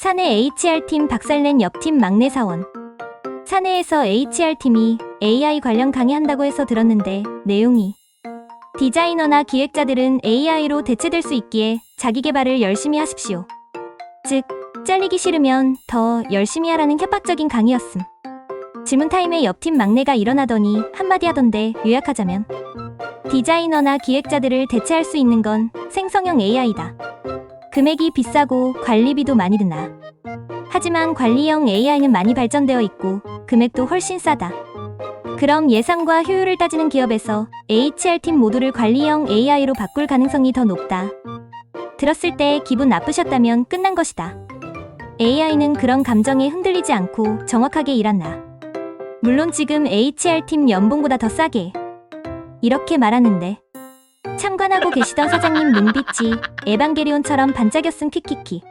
사내 HR팀 박살낸 옆팀 막내 사원. 사내에서 HR팀이 AI 관련 강의한다고 해서 들었는데 내용이 디자이너나 기획자들은 AI로 대체될 수 있기에 자기 개발을 열심히 하십시오. 즉, 잘리기 싫으면 더 열심히 하라는 협박적인 강의였음. 질문 타임에 옆팀 막내가 일어나더니 한마디 하던데 요약하자면 디자이너나 기획자들을 대체할 수 있는 건 생성형 AI다. 금액이 비싸고 관리비도 많이 드나. 하지만 관리형 AI는 많이 발전되어 있고 금액도 훨씬 싸다. 그럼 예산과 효율을 따지는 기업에서 HR팀 모두를 관리형 AI로 바꿀 가능성이 더 높다. 들었을 때 기분 나쁘셨다면 끝난 것이다. AI는 그런 감정에 흔들리지 않고 정확하게 일한다. 물론 지금 HR팀 연봉보다 더 싸게. 이렇게 말하는데. 참관하고 계시던 사장님 눈빛이 에반게리온처럼 반짝였음 키키키.